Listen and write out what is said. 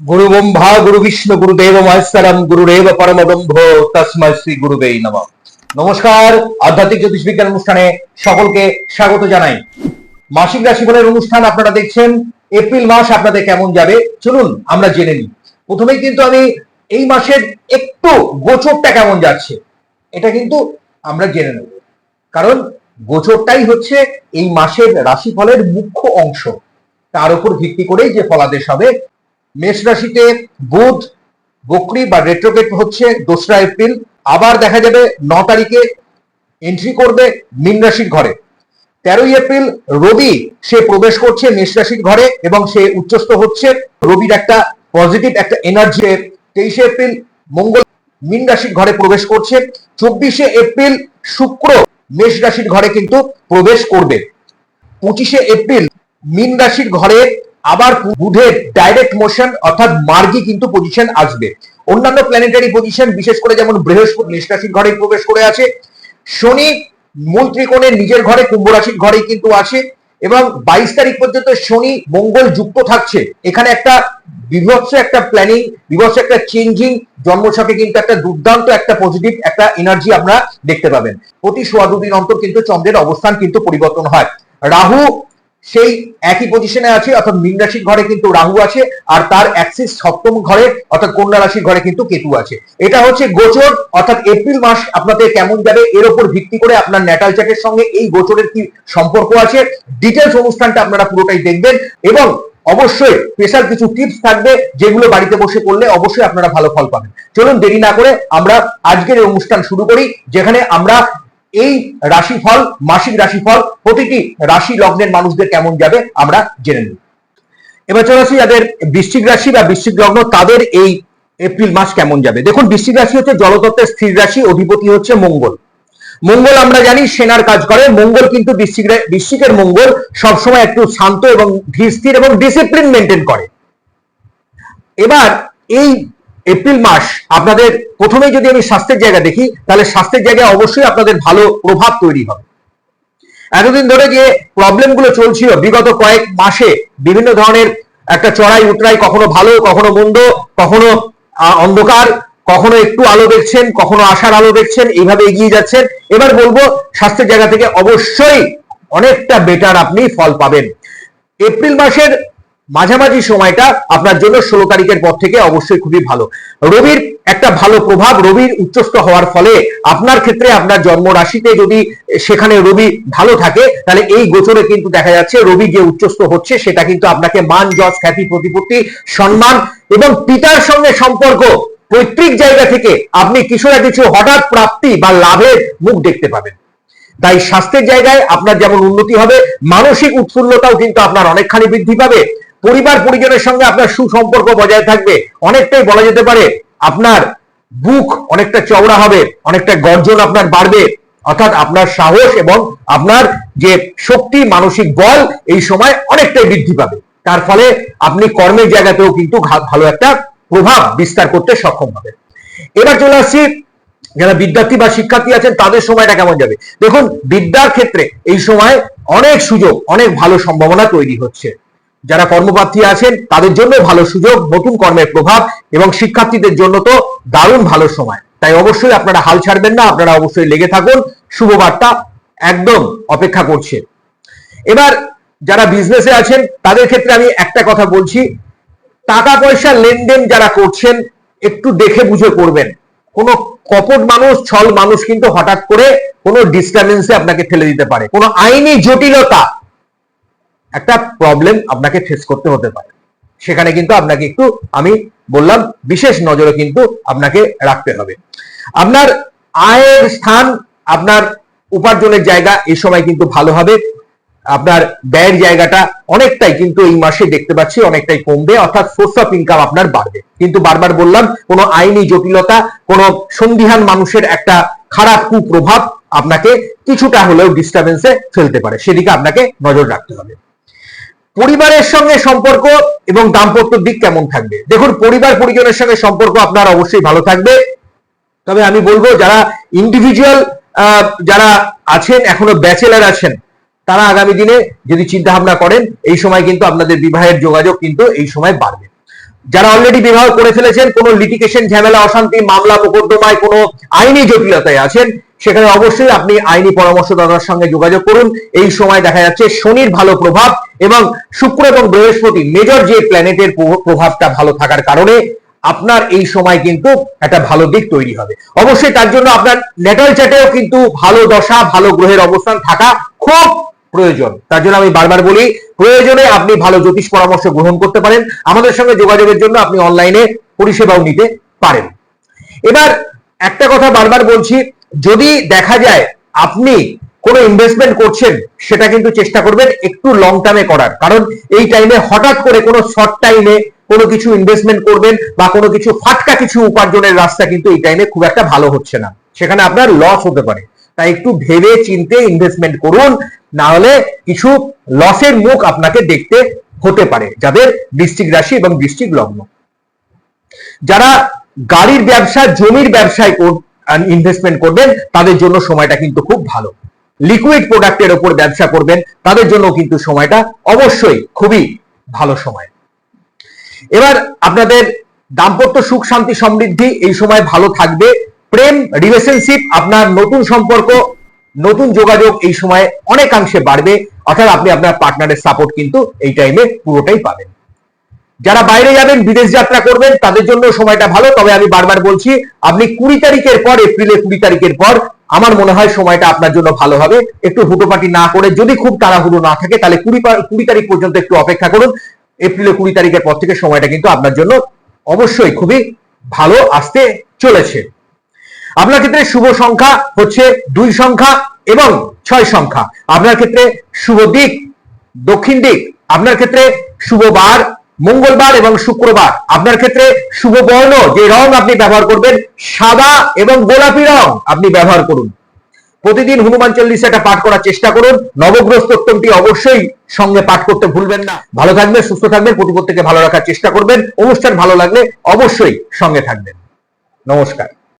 গুরু ব্রহ্মা গুরু বিষ্ণু গুরুদেব মহেশ্বরম গুরুদেব পরমব্রহ্ম তসময় শ্রী গুরুদেব নম নমস্কার আধ্যাত্মিক জ্যোতিষ বিজ্ঞান অনুষ্ঠানে সকলকে স্বাগত জানাই। মাসিক রাশিফলের অনুষ্ঠান আপনারা দেখছেন, এপ্রিল মাস আপনাদের কেমন যাবে, চলুন আমরা জেনে নিই। প্রথমেই কিন্তু আমি এই মাসের একটু গোচরটা কেমন যাচ্ছে, এটা কিন্তু আমরা জেনে নেব। কারণ গোচরটাই হচ্ছে এই মাসের রাশিফলের মুখ্য অংশ। তার উপর ভিত্তি করেই যে ফলাদেশ হবে মেষ রাশিতে বুধ, বকরি বা রেট্রোগেট হচ্ছে দোসরা এপ্রিল। আবার দেখা যাবে ন তারিখে এন্ট্রি করবে মীন রাশির ঘরে। তেরোই এপ্রিল রবি, সে প্রবেশ করছে মেষ রাশির ঘরে এবং সে উচ্চস্থ হচ্ছে। রবির একটা পজিটিভ একটা এনার্জি তেইশে এপ্রিল মঙ্গল মীন রাশির ঘরে প্রবেশ করছে। চব্বিশে এপ্রিল শুক্র মেষ রাশির ঘরে কিন্তু প্রবেশ করবে। পঁচিশে এপ্রিল মীন রাশির ঘরে আবার বুধের ডাইরেক্ট মোশন অর্থাৎ মার্গি কিন্তু পজিশন আসবে। অন্যান্য প্ল্যানেটারি পজিশন বিশেষ করে যেমন বৃহস্পতি মেষ রাশির ঘরে প্রবেশ করে আছে। শনি মূল ত্রিকোণের নিজের ঘরে, কুম্ভ রাশির ঘরেই কিন্তু আছে। এবং বাইশ তারিখ পর্যন্ত শনি মঙ্গল যুক্ত থাকছে। এখানে একটা বিভৎস একটা প্ল্যানিং বিভৎস একটা চেঞ্জিং জন্মছকে কিন্তু একটা দুর্দান্ত, একটা পজিটিভ একটা এনার্জি আমরা দেখতে পাবেন। প্রতি সোয়া দুদিন অন্তর কিন্তু চন্দ্রের অবস্থান কিন্তু পরিবর্তন হয়। রাহু সেই একই পজিশনে আছে, অর্থাৎ মীন রাশির ঘরে কিন্তু রাহু আছে, আর তার অ্যাক্সিস সপ্তম ঘরে, অর্থাৎ কন্যা রাশির ঘরে কিন্তু কেতু আছে। এটা হচ্ছে গোচর, অর্থাৎ এপ্রিল মাস আপনাদের কেমন যাবে, এর উপর ভিত্তি করে আপনার ন্যাটাল চার্টের সঙ্গে এই গোচরের কি সম্পর্ক আছে ডিটেলস অনুষ্ঠানটা আপনারা পুরোটাই দেখবেন, এবং অবশ্যই স্পেশাল কিছু টিপস থাকবে, যেগুলো বাড়িতে বসে করলে অবশ্যই আপনারা ভালো ফল পাবেন। চলুন দেরি না করে আমরা আজকের অনুষ্ঠান শুরু করি, যেখানে আমরা এই রাশিফল, মাসিক রাশিফল, প্রতিটি রাশি লগ্নের মানুষদের কেমন যাবে আমরা জেনে নিই এবার চলে আসি যাদের বৃশ্চিক রাশি বা বৃশ্চিক লগ্ন, তাদের এই এপ্রিল মাস কেমন যাবে? দেখুন, বৃশ্চিক রাশি হচ্ছে জলতত্ত্বের স্থির রাশি, অধিপতি হচ্ছে মঙ্গল। মঙ্গল আমরা জানি সেনার কাজ করে, মঙ্গল কিন্তু বৃশ্চিক বৃশ্চিকের মঙ্গল সবসময় একটু শান্ত এবং ধীর, স্থির এবং ডিসিপ্লিন মেনটেন করে। এবার এই এপ্রিল মাস, আপনাদের প্রথমেই যদি আমি স্বাস্থ্যের জায়গা দেখি, তাহলে স্বাস্থ্যের জায়গায় অবশ্যই আপনাদের ভালো প্রভাব তৈরি হবে। এতদিন ধরে যে প্রবলেমগুলো চলছিল, বিগত কয়েক মাসে বিভিন্ন ধরনের একটা চড়াই উতরাই কখনো ভালো, কখনো মন্দ, কখনো অন্ধকার, কখনো একটু আলো দেখছেন, কখনো আশার আলো দেখছেন, এইভাবে এগিয়ে যাচ্ছেন। এবার বলব, স্বাস্থ্যের জায়গা থেকে অবশ্যই অনেকটা বেটার আপনি ফল পাবেন। এপ্রিল মাসের মাঝামাঝি সময়টা আপনার জন্য ষোলো তারিখের পর থেকে অবশ্যই খুবই ভালো। রবির একটা ভালো প্রভাব, রবির উচ্চস্থ হওয়ার ফলে আপনার ক্ষেত্রে আপনার জন্ম রাশিতে যদি সেখানে রবি ভালো থাকে, তাহলে এই গোচরে কিন্তু দেখা যাচ্ছে রবি যে উচ্চস্থ হচ্ছে, সেটা কিন্তু আপনাকে মান, যশ, খ্যাতি, প্রতিপত্তি, সম্মান এবং পিতার সঙ্গে সম্পর্ক পৈতৃক জায়গা থেকে আপনি কিছু না কিছু হঠাৎ প্রাপ্তি বা লাভের মুখ দেখতে পাবেন। তাই স্বাস্থ্যের জায়গায় আপনার যেমন উন্নতি হবে, মানসিক উৎফুল্লতাও কিন্তু আপনার অনেকখানি বৃদ্ধি পাবে। পরিবার পরিজনের সঙ্গে আপনার সুসম্পর্ক বজায় থাকবে, অনেকটাই বলা যেতে পারে আপনার বুক অনেকটা চওড়া হবে, অনেকটা গর্জন আপনার বাড়বে। অর্থাৎ আপনার সাহস এবং আপনার যে শক্তি, মানসিক বল এই সময় অনেকটাই বৃদ্ধি পাবে। তার ফলে আপনি কর্মের জায়গাতেও কিন্তু ভালো একটা প্রভাব বিস্তার করতে সক্ষম হবে এবার চলে আসছি, যারা বিদ্যার্থী বা শিক্ষার্থী আছেন, তাদের সময়টা কেমন যাবে? দেখুন, বিদ্যার ক্ষেত্রে এই সময় অনেক সুযোগ, অনেক ভালো সম্ভাবনা তৈরি হচ্ছে। যারা কর্মপ্রার্থী আছেন, তাদের জন্য ভালো সুযোগ, নতুন কর্মের প্রভাব এবং শিক্ষার্থীদের জন্য তো দারুণ ভালো সময়। তাই অবশ্যই আপনারা হাল ছাড়বেন না, আপনারা অবশ্যই লেগে থাকুন। শুভবার্তা একদম অপেক্ষা করছে। এবার যারা বিজনেসে আছেন, তাদের ক্ষেত্রে আমি একটা কথা বলছি। টাকা পয়সা লেনদেন যারা করছেন, একটু দেখে বুঝে করবেন। কোনো কপট মানুষ, ছল মানুষ কিন্তু হঠাৎ করে কোনো ডিস্টারবেন্সে আপনাকে ফেলে দিতে পারে। কোনো আইনি জটিলতা একটা প্রবলেম আপনাকে ফেস করতে হতে পারে। সেখানে কিন্তু আপনাকে একটু, আমি বললাম, বিশেষ নজরে কিন্তু আপনাকে রাখতে হবে। আপনার আয়ের স্থান, আপনার উপার্জনের জায়গা এই সময় কিন্তু ভালো হবে। আপনার ব্যয়ের জায়গাটা অনেকটাই কিন্তু এই মাসে দেখতে পাচ্ছি, অনেকটাই কমবে, অর্থাৎ সোর্স অফ ইনকাম আপনার বাড়বে। কিন্তু বারবার বললাম, কোনো আইনি জটিলতা, কোনো সন্দিহান মানুষের একটা খারাপ কুপ্রভাব আপনাকে কিছুটা হলেও ডিস্টারবেন্সে ফেলতে পারে। সেদিকে আপনাকে নজর রাখতে হবে। পরিবারের সঙ্গে সম্পর্ক এবং দাম্পত্য দিক কেমন থাকবে? দেখুন, পরিবার পরিজনের সঙ্গে সম্পর্ক আপনার অবশ্যই ভালো থাকবে। তবে আমি বলব, যারা ইন্ডিভিজুয়াল যারা আছেন, এখনও ব্যাচেলার আছেন, তারা আগামী দিনে যদি চিন্তা ভাবনা করেন, এই সময় কিন্তু আপনাদের বিবাহের যোগাযোগ কিন্তু এই সময় বাড়বে। যারা অলরেডি বিবাহ করে ফেলেছেন, কোনো লিটিগেশন ঝামেলা, অশান্তি, মামলা, মোকদ্দমায় কোনো আইনি জটিলতায় আছেন, সেখানে অবশ্যই আপনি আইনি পরামর্শদাতার সঙ্গে যোগাযোগ করুন। এই সময় দেখা যাচ্ছে শনির ভালো প্রভাব এবং শুক্র এবং বৃহস্পতি মেজর যে প্ল্যানেটের প্রভাবটা ভালো থাকার কারণে আপনার এই সময় কিন্তু একটা ভালো দিক তৈরি হবে। অবশ্যই তার জন্য আপনার নেটাল চ্যাটেও কিন্তু ভালো দশা, ভালো গ্রহের অবস্থান থাকা খুব প্রয়োজন। তার জন্য আমি বারবার বলি, প্রয়োজনে আপনি ভালো জ্যোতিষ পরামর্শ গ্রহণ করতে পারেন। আমাদের সঙ্গে যোগাযোগের জন্য আপনি অনলাইনে পরিষেবাও নিতে পারেন। এবার একটা কথা বারবার বলছি, যদি দেখা যায় আপনি কোনো ইনভেস্টমেন্ট করছেন, সেটা কিন্তু চেষ্টা করবেন একটু লং টার্মে করার। কারণ এই টাইমে হঠাৎ করে কোনো শর্ট টাইমে কোনো কিছু ইনভেস্টমেন্ট করবেন বা কোনো কিছু ফাটকা কিছু উপার্জনের রাস্তা কিন্তু এই টাইমে খুব একটা ভালো হচ্ছে না। সেখানে আপনার লস হতে পারে। তাই একটু ভেবে চিনতে ইনভেস্টমেন্ট করুন না হলে কিছু লসের মুখ আপনাকে দেখতে হতে পারে, যাদের বৃষ্টিক রাশি এবং বৃষ্টিক লগ্ন। যারা গাড়ির ব্যবসা, জমির ব্যবসায় ইনভেস্টমেন্ট করবেন, তাদের জন্য সময়টা কিন্তু খুব ভালো। লিকুইড প্রোডাক্টের ওপর ব্যবসা করবেন, তাদের জন্য কিন্তু সময়টা অবশ্যই খুবই ভালো সময়। এবার আপনাদের দাম্পত্য সুখ, শান্তি, সমৃদ্ধি এই সময় ভালো থাকবে। প্রেম রিলেশনশিপ আপনার নতুন সম্পর্ক নতুন যোগাযোগ এই সময় অনেকাংশে বাড়বে। অর্থাৎ আপনি আপনার পার্টনারের সাপোর্ট কিন্তু এই টাইমে পুরোটাই পাবেন। যারা বাইরে যাবেন, বিদেশ যাত্রা করবেন, তাদের জন্য সময়টা ভালো। তবে আমি বারবার বলছি, আপনি কুড়ি তারিখের পর, এপ্রিলের কুড়ি তারিখের পর, আমার মনে হয় সময়টা আপনার জন্য ভালো হবে। একটু হুটোপাটি না করে, যদি খুব তাড়াহুড়ো না থাকে, তাহলে কুড়ি কুড়ি তারিখ পর্যন্ত একটু অপেক্ষা করুন। এপ্রিলের কুড়ি তারিখের পর থেকে সময়টা কিন্তু আপনার জন্য অবশ্যই খুবই ভালো আসতে চলেছে। আপনার ক্ষেত্রে শুভ সংখ্যা হচ্ছে দুই সংখ্যা এবং ছয় সংখ্যা। আপনার ক্ষেত্রে শুভ দিক, দক্ষিণ দিক, আপনার ক্ষেত্রে শুভ বার, মঙ্গলবার এবং শুক্রবার। আপনার ক্ষেত্রে শুভ বর্ণ, যে রং আপনি ব্যবহার করবেন, সাদা এবং গোলাপি রং আপনি ব্যবহার করুন। প্রতিদিন হনুমান চল্লিশাটা পাঠ করার চেষ্টা করুন। নবগ্রহ অবশ্যই সঙ্গে পাঠ করতে ভুলবেন না। ভালো থাকবেন, সুস্থ থাকবেন, প্রতিপত্তিকে ভালো রাখার চেষ্টা করবেন। অনুষ্ঠান ভালো লাগলে অবশ্যই সঙ্গে থাকবেন। নমস্কার।